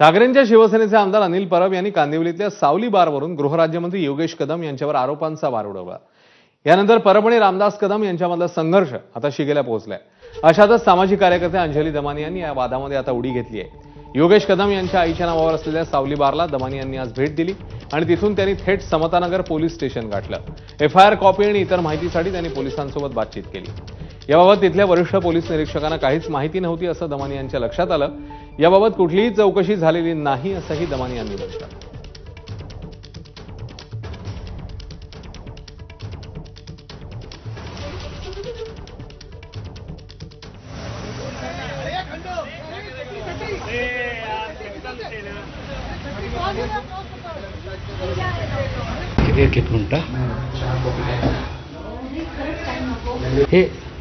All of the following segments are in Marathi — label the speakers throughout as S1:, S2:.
S1: ठाकरेंच्या शिवसेनेचे आमदार अनिल परब यांनी कांदिवलीतल्या सावली बारवरून गृहराज्यमंत्री योगेश कदम यांच्यावर आरोपांचा वार उडवला. यानंतर परब आणि रामदास कदम यांच्यामधला संघर्ष आता शिगेला पोहोचलाय. अशातच सामाजिक कार्यकर्ते अंजली दमानी यांनी या वादामध्ये आता उडी घेतली आहे. योगेश कदम यांच्या आईच्या नावावर असलेल्या सावली बारला दमानी यांनी आज भेट दिली आणि तिथून त्यांनी थेट समतानगर पोलीस स्टेशन गाठलं. एफ आय आर कॉपी आणि इतर माहितीसाठी त्यांनी पोलिसांसोबत बातचीत केली. याबाबत तिथल्या वरिष्ठ पोलीस निरीक्षकांना काहीच माहिती नव्हती असं दमानी यांच्या लक्षात आलं. याबाबत कुठलीही चौकशी झालेली नाही असंही दमानी यांनी लक्षात
S2: एक हे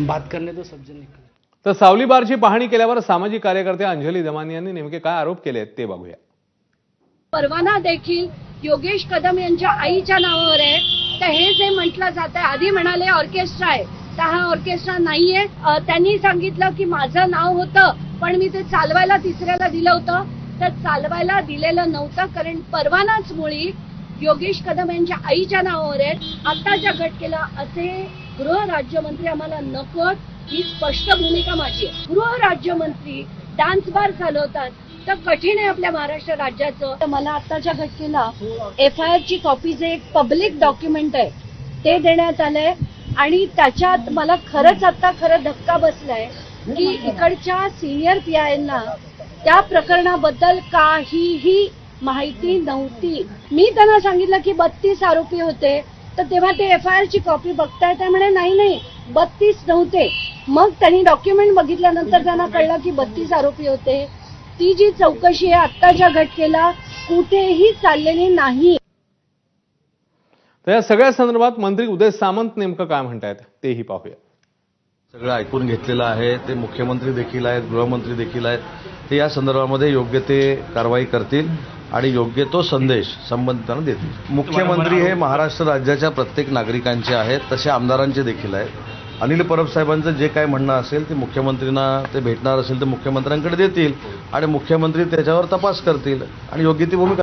S2: बात करने दो सब जन निकल.
S1: तर सावली बारची पाहणी केल्यावर सामाजिक कार्यकर्ते अंजली दमानी यांनी नेमके काय आरोप केले आहेत ते बघूया.
S3: परवाना देखील योगेश कदम यांच्या आईच्या नावावर आहे. तर हे जे म्हटलं जात आहे आधी म्हणाले ऑर्केस्ट्रा आहे. तर हा ऑर्केस्ट्रा नाहीये. अं, त्यांनी सांगितलं की माझं नाव होतं पण मी ते चालवायला तिसऱ्याला दिलं होतं. तर चालवायला दिलेलं नव्हतं कारण परवानाच मुळी योगेश कदम यांच्या आईच्या नावावर आहेत. आत्ताच्या घटकेला असे गृह राज्यमंत्री आम्हाला नकोत ही स्पष्ट भूमिका माझी आहे. गृह राज्यमंत्री डान्स बार चालवतात तर कठीण आहे आपल्या महाराष्ट्र राज्याचं. तर मला आत्ताच्या घटकेला एफ आय आर ची कॉपी जे एक पब्लिक डॉक्युमेंट आहे ते देण्यात आलंय. आणि त्याच्यात मला खरंच आता खरं धक्का बसलाय की इकडच्या सिनियर पी आय त्या प्रकरणाबद्दल काहीही माहिती नव्हती. मी त्यांना सांगितलं की बत्तीस आरोपी होते. तर तेव्हा ते एफ आय आर ची कॉपी बघताय ते म्हणे नाही नाही बत्तीस नव्हते. मग त्यांनी डॉक्युमेंट बघितल्यानंतर त्यांना कळलं की बत्तीस आरोपी होते. ती जी चौकशी आहे आत्ताच्या घटकेला कुठेही चाललेली नाही.
S1: तर या सगळ्या संदर्भात मंत्री उदय सामंत नेमकं काय म्हणतायत तेही पाहूया.
S4: सगळं ऐकून घेतलेलं आहे. ते मुख्यमंत्री देखील आहेत गृहमंत्री देखील आहेत. ते या संदर्भामध्ये योग्य ते कारवाई करतील. आणि योग्य तो संदेश संबंधितांना देतील. मुख्यमंत्री हे महाराष्ट्र राज्याच्या प्रत्येक नागरिकांचे आहेत तसे आमदारांचे देखील आहेत. अनिल परब साहेबांचं जे काय म्हणणं असेल ते मुख्यमंत्र्यांना ते भेटणार असेल तर मुख्यमंत्र्यांकडे देतील आणि मुख्यमंत्री त्याच्यावर तपास करतील आणि योग्य ती भूमिका